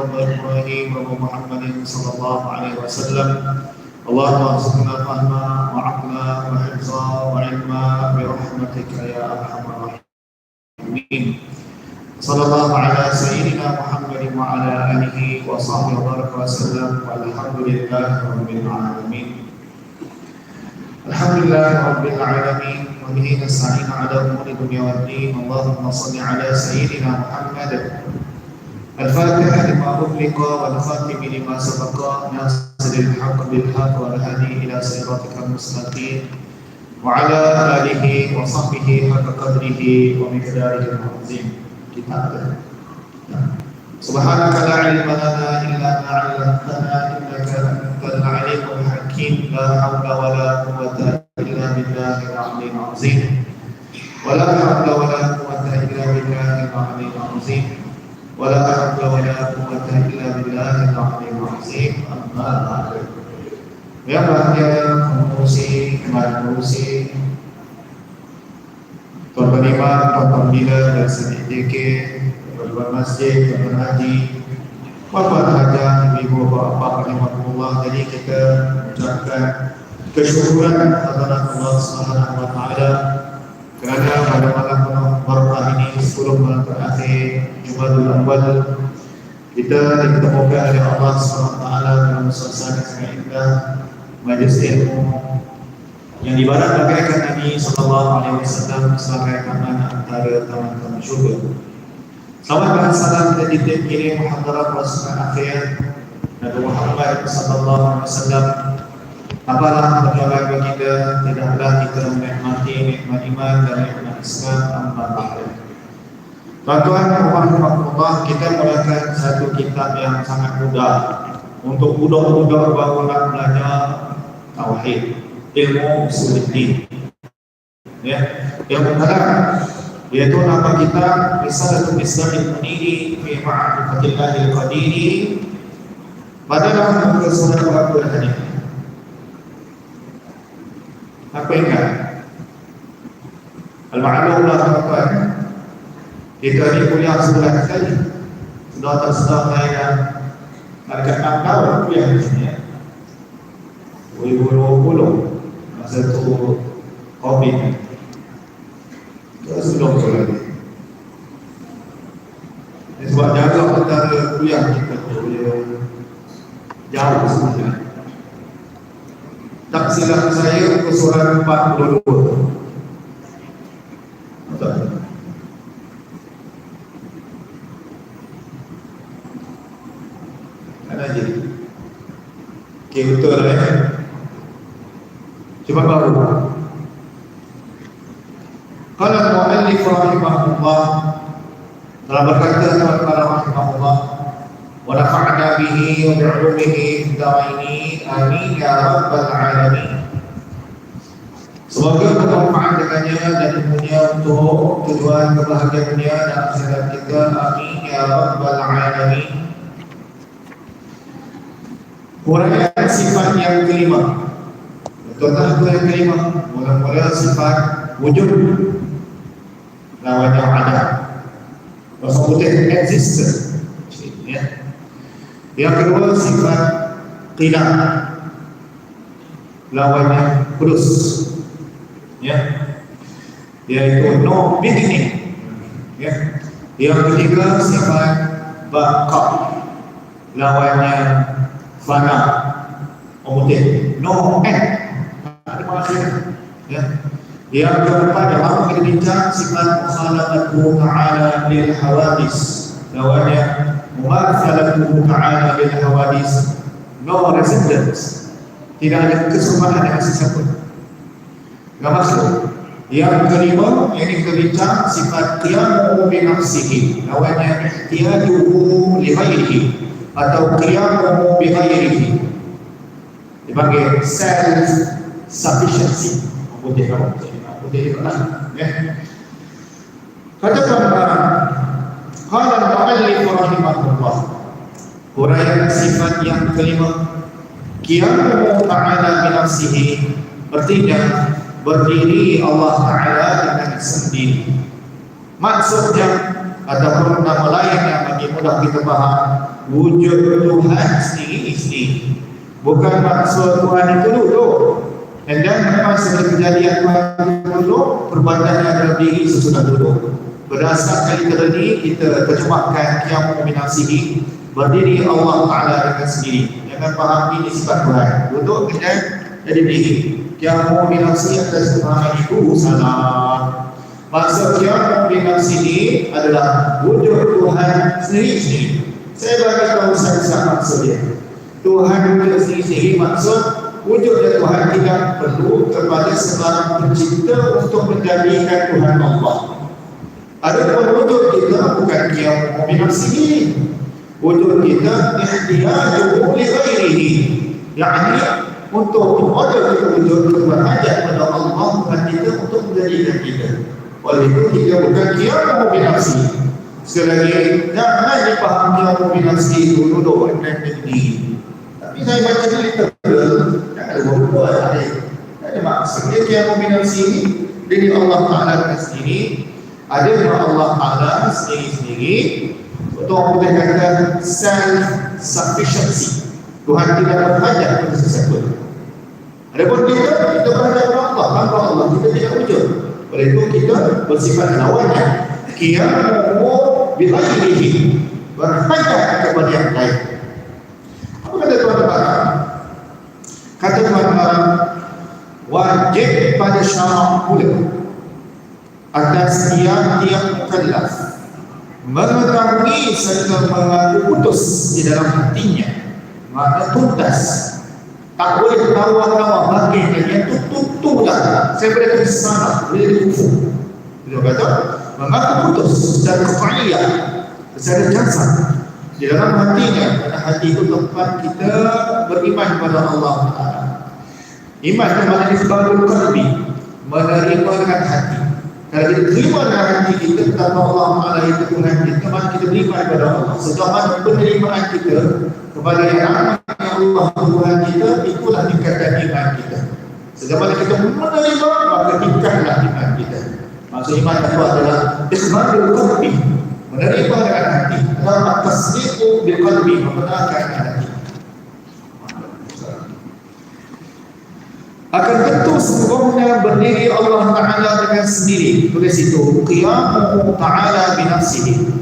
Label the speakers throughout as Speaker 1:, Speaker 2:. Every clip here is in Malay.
Speaker 1: رب إبراهيم رب محمد صلى الله عليه وسلم. اللهم ارزقنا فهما وعقلا وحفظا وعلما برحمتك يا أرحم الراحمين. صلى الله على سيدنا محمد وعلى آله وصحبه وبارك وسلم. والحمد لله رب العالمين. الحمد لله رب العالمين. وبه نستعين على أمور الدنيا والدين. اللهم صل على سيدنا محمد الفاتح لما أغلق والخاتم لما سبق. ناصر الحق بالحق والهادي إلى صراطك المستقيم. وعلى آله وصحبه حق قدره ومقداره العظيم. كتاب. سبحانك لا علم لنا إلا ما علمتنا إنك أنت العليم الحكيم. لا حول ولا قوة إلا بالله العلي العظيم. ولا حول ولا قوة إلا بالله العلي العظيم. ولا حول ولا قوة إلا بالله العلي العظيم أما بعد Ya bahagia pengurusi, pengurusi Tuan Penimah, Tuan Pembina dan Seni JK Tuan Masjid, Tuan Haji Bapak Haja, Ibu Bapak Rahimahullah Jadi kita mengucapkan kesyukuran kepada Allah Subhanahu Wa Taala kerana pada malam penuh barakah ini 10 malam terakhir Jumadul Awal kita ditemukan oleh Allah SWT dalam suasana sangat indah majlis ilmu yang dibarat bagaikan Nabi Wasallam sebagai taman antara taman-taman syurga. Selamat dan salam kita ditip muhadarat Rasulullah akhir Nabi Muhammad Wasallam Apalah perjuangan bagi kita? Tidaklah kita menikmati nikmat iman dan nikmat Islam Amma ba'ala Tuan-tuan Rahmatullah Kita mulakan satu kitab yang sangat mudah. Untuk budak-budak baru nak belajar Tauhid Ilmu Usuluddin Ya, yang pertama yaitu nama kita Risalatul Islam Al-Muniri fi Ma'rifatillah Al-Qadiri pada dalam muka surat berapa hadis apa ingat? Al-Ma'alumlah Kita ni kuliah sebelah sekali Sudah tak sedar saya Dekat 6 tahun kuliah di sini ya. 2020 Masa tu Covid Terus tu lagi. Ini sebab jaga antara kuliah kita tu Dia Jauh sebenarnya. Tak silap saya ke surat 42 Okey betul lah eh. Cuba baru. Qala al-mu'allif rahimahullah telah berkata kepada rahimahullah wa rafa'na bihi wa bi'ulumihi dawaini amin ya rabbal alamin. Semoga bermanfaat dengannya dan tentunya untuk tujuan kebahagiaan dunia dan akhirat kita. Amin ya rabbal alamin. Huraian sifat yang kelima. Betul-betul yang kelima. Mula-mula sifat wujud. Lawannya ada. Bahasa putih existence. Ya. Yang kedua sifat tidak lawannya kudus ya yaitu no beginning ya yang ketiga sifat baqa lawannya fana omute no end ada maksudnya ya. Yang keempat dalam bincang sifat mukhalafatu ta'ala lil hawadis. Lawannya mumathalatuhu ta'ala bil hawadis. No resemblance. Tidak ada keserupanan dengan sesiapa enggak maksud? Yang kelima yang kita bincang sifat qiyamu bi nafsihi. Lawannya ihtiyajuhu li ghairihi atau qiyamu bi ghairihi dipanggil self sufficiency putih kamu putih itu ya. Kata tuan-tuan Qala al-mu'allif rahimahullah. Huraian sifat yang kelima Qiyamuhu ta'ala binafsihi Artinya Berdiri Allah Ta'ala dengan sendiri. Maksudnya ataupun nama lain yang bagi mudah kita faham wujud Tuhan sendiri sendiri bukan maksud Tuhan itu dulu dan dan memang segala kejadian Tuhan dulu perbuatannya adalah sesudah dulu berdasarkan kita ini kita terjemahkan kiamu minasihi berdiri Allah Ta'ala dengan sendiri. Jangan faham ini sifat Tuhan. Duduk kemudian jadi diri. Kiamu minasihi atas Tuhan itu salah Maksud yang membina sini adalah wujud Tuhan sendiri-sendiri. Saya bagi tahu saya maksud dia. Tuhan wujud sendiri-sendiri maksud wujudnya Tuhan tidak perlu kepada sebarang pencipta untuk menjadikan Tuhan Allah. Ada pun wujud kita bukan dia membina sendiri. Wujud kita ikhtiar oleh ghairihi. Yang untuk order kita wujud kita berhajat kepada Allah Tuhan kita untuk menjadikan kita. Itu kita bukan kiamu binafsi Sekali lagi Jangan dipahami kiamu binafsi itu duduk dan negeri Tapi saya baca cerita Tak ada buat Tak ada maksud. Dia kiamu binafsi ini Dari Allah Ta'ala sendiri. Ada yang Allah Ta'ala sendiri-sendiri. Untuk kita kata Self-sufficiency. Tuhan tidak berhajat pada sesuatu Adapun kita, kita kepada Allah. Tanpa Allah, kita tidak wujud oleh itu kita bersifat lawannya Qiyamu bihairihi Berhajat kepada yang lain. Apa kata Tuhan Tuhan? Kata Tuhan Tuhan Wajib pada syarak pula Atas tiap-tiap mukallaf Mengetahui serta mengaku putus di dalam hatinya. Maka tuntas. Tak boleh tawar-tawar bagi yang tu tu tu dah saya boleh ke sana boleh kufu dia kata mengaku putus secara kefa'iyah secara jasad. Di dalam hatinya kerana hati itu tempat kita beriman kepada Allah Taala. Iman kepada isbahul qalbi menerima dengan hati. Kalau kita terima dengan hati kita kata Allah Taala itu Tuhan kita maka kita beriman kepada Allah. Sedangkan penerimaan kita kepada yang Allah Tuhan kita itulah tingkatan iman kita sedangkan kita menerima maka tingkatlah iman kita. Maksud iman itu adalah ikhmadul qalbi. Menerima dengan hati. Adalah tasdiqu bil qalbi membenarkan hati. Akan tentu sesungguhnya berdiri Allah Ta'ala dengan sendiri. Tulis itu qiyamu ta'ala binafsihi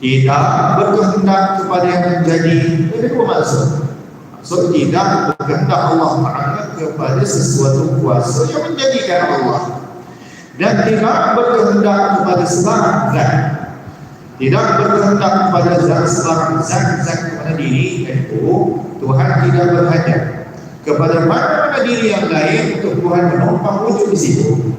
Speaker 1: tidak berkehendak kepada yang menjadi ini apa maksud? Maksud tidak berkehendak Allah Ta'ala kepada sesuatu kuasa yang menjadikan Allah. Dan tidak berkehendak kepada sebarang zat. Tidak berkehendak kepada zat sebarang zat-zat kepada diri itu Tuhan tidak berhajat kepada mana-mana diri yang lain untuk Tuhan menumpang wujud di situ.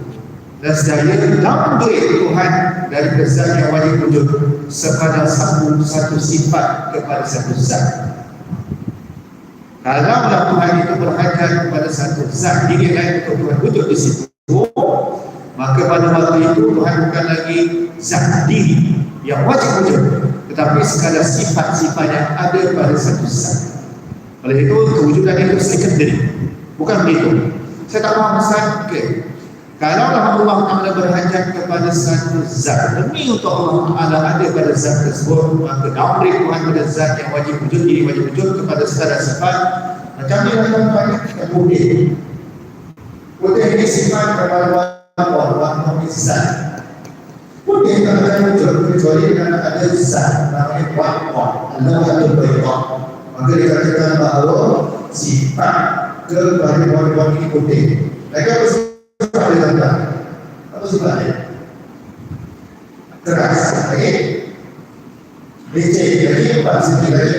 Speaker 1: Dan sedaya downgrade Tuhan dari zat yang wajib wujud kepada satu satu sifat kepada satu zat kalaulah Tuhan itu berhajat kepada satu zat. Diri lain untuk Tuhan wujud di situ. Maka pada waktu itu Tuhan bukan lagi zat diri yang wajib wujud tetapi sekadar sifat-sifat yang ada pada satu zat. Oleh itu kewujudan itu secondary bukan begitu. Saya tak faham Ustaz. Okay. Kalau Allah Ta'ala berhajat kepada satu zat demi untuk Allah Ta'ala ada pada zat tersebut maka downgrade Tuhan pada zat yang wajib wujud diri wajib wujud kepada sekadar sifat. Macam ni lah banyak kita putih putih ini sifat kepada Allah warna zat. Putih tak akan wujud kecuali kerana ada zat namanya warna Allah Ta'ala berhajat maka dikatakan bahawa sifat kepada wanita putih. Lagi apa Apa sifat dia? Keras, lagi? Leceh, lagi sifat lagi.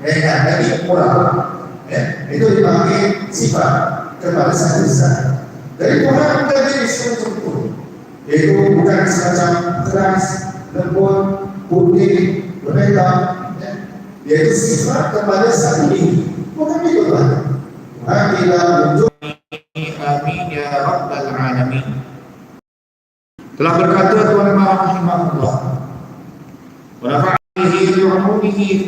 Speaker 1: Dengan lagi murah. Ya, itu dipanggil sifat kepada satu zat. Dari Tuhan bukan jadi semacam itu. Itu bukan semacam keras, lembut, putih, berbeda, yaitu sifat kepada satu diri bukan itu Tuhan Tuhan tidak wujud amin ya rabbal alamin telah berkata Tuhan Maha Rahimahullah wa nafa'alihi bi umumihi fi